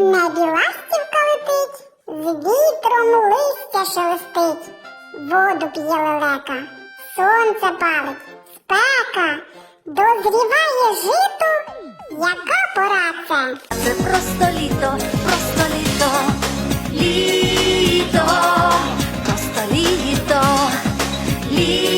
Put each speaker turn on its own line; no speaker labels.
небі ластівка летить, з вітром листя шелестить, воду п'є лелека, сонце палить, спека, дозріває жито, яка пора це?
Це просто літо, просто літо, літо, просто літо, літо.